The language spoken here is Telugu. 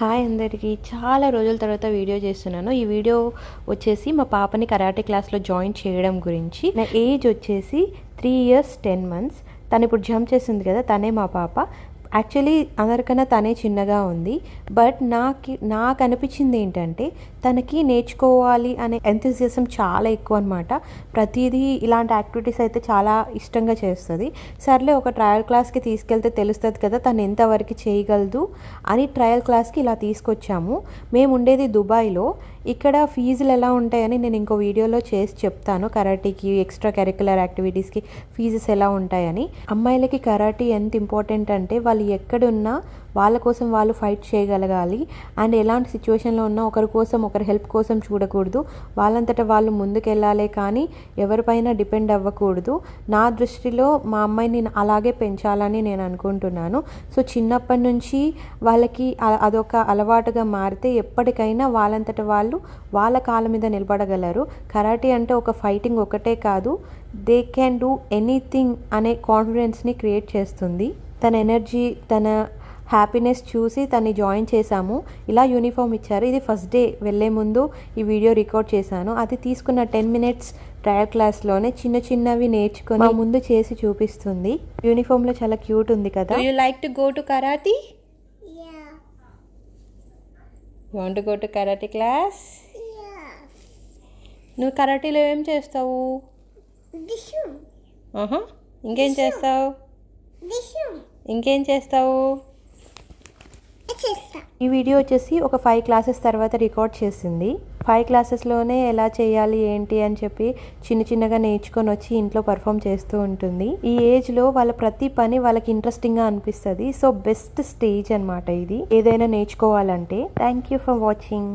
హాయ్ అందరికీ. చాలా రోజుల తర్వాత వీడియో చేస్తున్నాను. ఈ వీడియో వచ్చేసి మా పాపని కరాటే క్లాస్లో జాయిన్ చేయడం గురించి. నా ఏజ్ వచ్చేసి త్రీ ఇయర్స్ టెన్ మంత్స్. తను ఇప్పుడు జంప్ చేసింది కదా తనే మా పాప. యాక్చువల్లీ అందరికన్నా తనే చిన్నగా ఉంది. బట్ నాకు నాకు అనిపించింది ఏంటంటే తనకి నేర్చుకోవాలి అనే ఎంతజిజం చాలా ఎక్కువ అనమాట ప్రతిదీ ఇలాంటి యాక్టివిటీస్ అయితే చాలా ఇష్టంగా చేస్తుంది. సర్లే ఒక ట్రయల్ క్లాస్కి తీసుకెళ్తే తెలుస్తుంది కదా తను ఎంతవరకు చేయగలదు అని ట్రయల్ క్లాస్కి ఇలా తీసుకొచ్చాము. మేము ఉండేది దుబాయ్లో. ఇక్కడ ఫీజులు ఎలా ఉంటాయని నేను ఇంకో వీడియోలో చేసి చెప్తాను. కరాటీకి ఎక్స్ట్రా కరిక్యులర్ యాక్టివిటీస్కి ఫీజెస్ ఎలా ఉంటాయని. అమ్మాయిలకి కరాటీ ఎంత ఇంపార్టెంట్ అంటే వాళ్ళు ఎక్కడున్నా వాళ్ళ కోసం వాళ్ళు ఫైట్ చేయగలగాలి. అండ్ ఎలాంటి సిచ్యువేషన్లో ఉన్నా ఒకరి కోసం ఒకరి హెల్ప్ కోసం చూడకూడదు. వాళ్ళంతటా వాళ్ళు ముందుకెళ్ళాలే కానీ ఎవరిపైన డిపెండ్ అవ్వకూడదు. నా దృష్టిలో మా అమ్మాయిని అలాగే పెంచాలని నేను అనుకుంటున్నాను. సో చిన్నప్పటి నుంచి వాళ్ళకి అదొక అలవాటుగా మారితే ఎప్పటికైనా వాళ్ళంతట వాళ్ళు వాళ్ళ కాళ్ళ మీద నిలబడగలరు. కరాటే అంటే ఒక ఫైటింగ్ ఒకటే కాదు. దే క్యాన్ డూ ఎనీథింగ్ అనే కాన్ఫిడెన్స్ని క్రియేట్ చేస్తుంది. తన ఎనర్జీ తన హ్యాపీనెస్ చూసి తన్ని జాయిన్ చేశాము. ఇలా యూనిఫామ్ ఇచ్చారు. ఇది ఫస్ట్ డే వెళ్ళే ముందు ఈ వీడియో రికార్డ్ చేశాను. అది తీసుకున్న టెన్ మినిట్స్ ట్రయల్ క్లాస్లోనే చిన్న చిన్నవి నేర్చుకొని ముందు చేసి చూపిస్తుంది. యూనిఫామ్లో చాలా క్యూట్ ఉంది కదా. You like to go to karate want go to karate class. నువ్వు కరాటీలో ఏం చేస్తావు? ఇంకేం చేస్తావు. ఇంకేం చేస్తావు. ఈ వీడియో వచ్చేసి ఒక ఫైవ్ క్లాసెస్ తర్వాత రికార్డ్ చేసింది. ఫైవ్ క్లాసెస్లోనే ఎలా చేయాలి ఏంటి అని చెప్పి చిన్న చిన్నగా నేర్చుకొని వచ్చి ఇంట్లో పర్ఫామ్ చేస్తూ ఉంటుంది. ఈ ఏజ్లో వాళ్ళ ప్రతి పని వాళ్ళకి ఇంట్రెస్టింగ్గా అనిపిస్తుంది. సో బెస్ట్ స్టేజ్ అన్నమాట ఇది. ఏదైనా నేర్చుకోవాలంటే. Thank you for watching